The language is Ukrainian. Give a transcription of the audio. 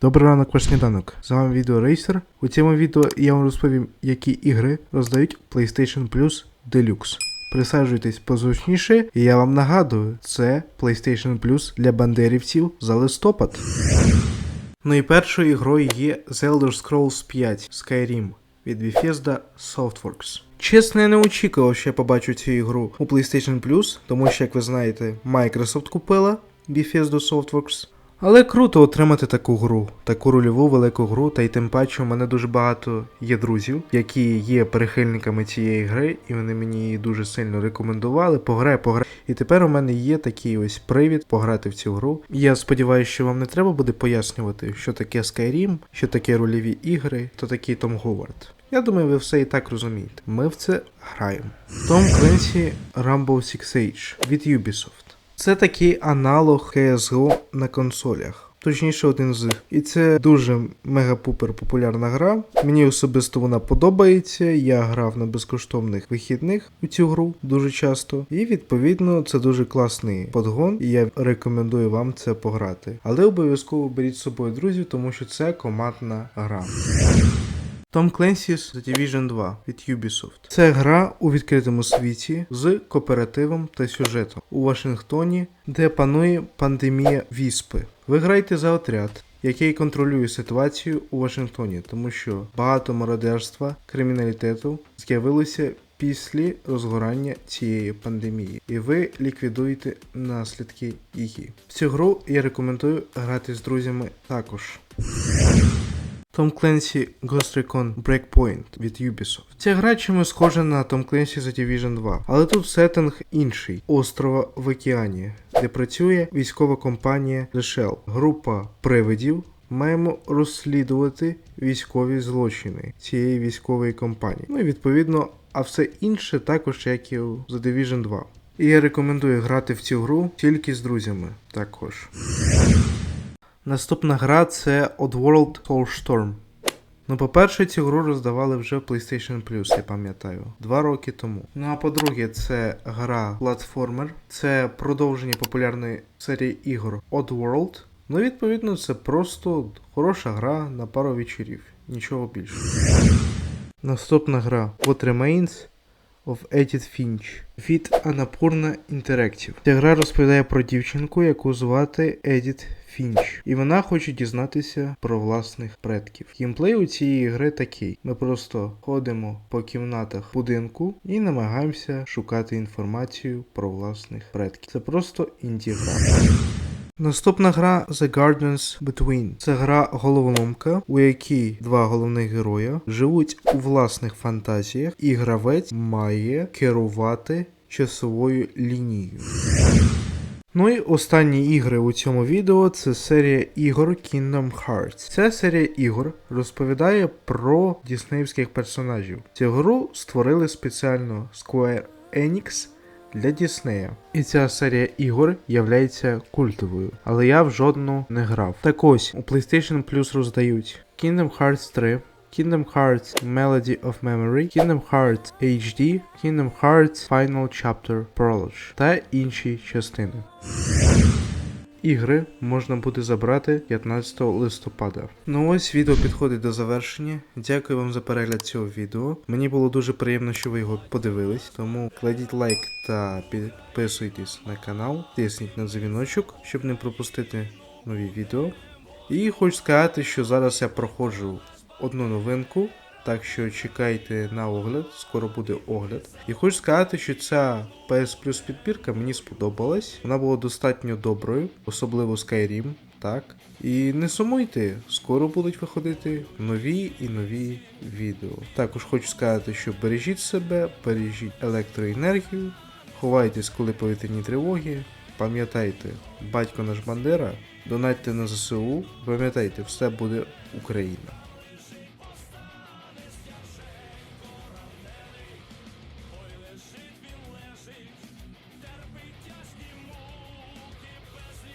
Добрий ранок, ваш сніданок. З вами відео Racer. У цьому відео я вам розповім, які ігри роздають PlayStation Plus Deluxe. Присаджуйтесь позручніше, і я вам нагадую, це PlayStation Plus для бандерівців за листопад. Ну і першою ігрою є The Elder Scrolls 5 Skyrim від Bethesda Softworks. Чесно, я не очікував, що я побачу цю ігру у PlayStation Plus, тому що, як ви знаєте, Microsoft купила Bethesda Softworks. Але круто отримати таку гру, таку рольову велику гру, та й тим паче у мене дуже багато є друзів, які є прихильниками цієї гри, і вони мені її дуже сильно рекомендували. Пограй, пограй. І тепер у мене є такий ось привід пограти в цю гру. Я сподіваюся, що вам не треба буде пояснювати, що таке Skyrim, що таке рольові ігри, хто такий Том Говард. Я думаю, ви все і так розумієте. Ми в це граємо. Том Кленсі Rainbow Six Siege від Ubisoft. Це такий аналог CSGO на консолях. Точніше, один з. І це дуже мега-пупер популярна гра. Мені особисто вона подобається. Я грав на безкоштовних вихідних у цю гру дуже часто. І відповідно це дуже класний подгон, і я рекомендую вам це пограти. Але обов'язково беріть з собою друзів, тому що це командна гра. Tom Clancy's The Division 2 від Ubisoft. Це гра у відкритому світі з кооперативом та сюжетом у Вашингтоні, де панує пандемія віспи. Ви граєте за отряд, який контролює ситуацію у Вашингтоні, тому що багато мародерства, криміналітету з'явилося після розгорання цієї пандемії, і ви ліквідуєте наслідки її. В цю гру я рекомендую грати з друзями також. Tom Clancy Ghost Recon Breakpoint від Ubisoft. Ця гра чимось схожа на Tom Clancy The Division 2, але тут сеттинг інший острова в океані, де працює військова компанія The Shell. Група привидів. Маємо розслідувати військові злочини цієї військової компанії. Ну і відповідно, а все інше також як і у The Division 2. І я рекомендую грати в цю гру тільки з друзями також. Наступна гра це Oddworld Soulstorm. Ну, по-перше, цю гру роздавали вже в PlayStation Plus, я пам'ятаю, два роки тому. Ну а по-друге, це гра платформер, це продовження популярної серії ігор Oddworld. Ну, відповідно, це просто хороша гра на пару вечорів, нічого більше. Наступна гра What Remains of Edith Finch від Annapurna Interactive. Ця гра розповідає про дівчинку, яку звати Едіт Фінч, і вона хоче дізнатися про власних предків. Геймплей у цієї гри такий: ми просто ходимо по кімнатах будинку і намагаємося шукати інформацію про власних предків. Це просто інді-гра. Наступна гра The Gardens Between. Це гра головоломка, у якій два головних героя живуть у власних фантазіях, і гравець має керувати часовою лінією. Ну і останні ігри у цьому відео це серія ігор Kingdom Hearts. Ця серія ігор розповідає про діснеївських персонажів. Цю гру створили спеціально Square Enix для Діснея. І ця серія ігор являється культовою, але я в жодну не грав. Так ось у PlayStation Plus роздають Kingdom Hearts 3. Kingdom Hearts Melody of Memory, Kingdom Hearts HD, Kingdom Hearts Final Chapter Prologue та інші частини. Ігри можна буде забрати 15 листопада. Ну ось відео підходить до завершення. Дякую вам за перегляд цього відео. Мені було дуже приємно, що ви його подивились. Тому кладіть лайк та підписуйтесь на канал, тисніть на дзвіночок, щоб не пропустити нові відео. І хочу сказати, що зараз я проходжу одну новинку. Так що чекайте на огляд, скоро буде огляд. І хочу сказати, що ця PS Plus підбірка мені сподобалась. Вона була достатньо доброю, особливо Skyrim, так. І не сумуйте, скоро будуть виходити нові і нові відео. Також хочу сказати, що бережіть себе, бережіть електроенергію, ховайтесь, коли повітряні тривоги. Пам'ятайте, батько наш Бандера, донатьте на ЗСУ, пам'ятайте, все буде Україна.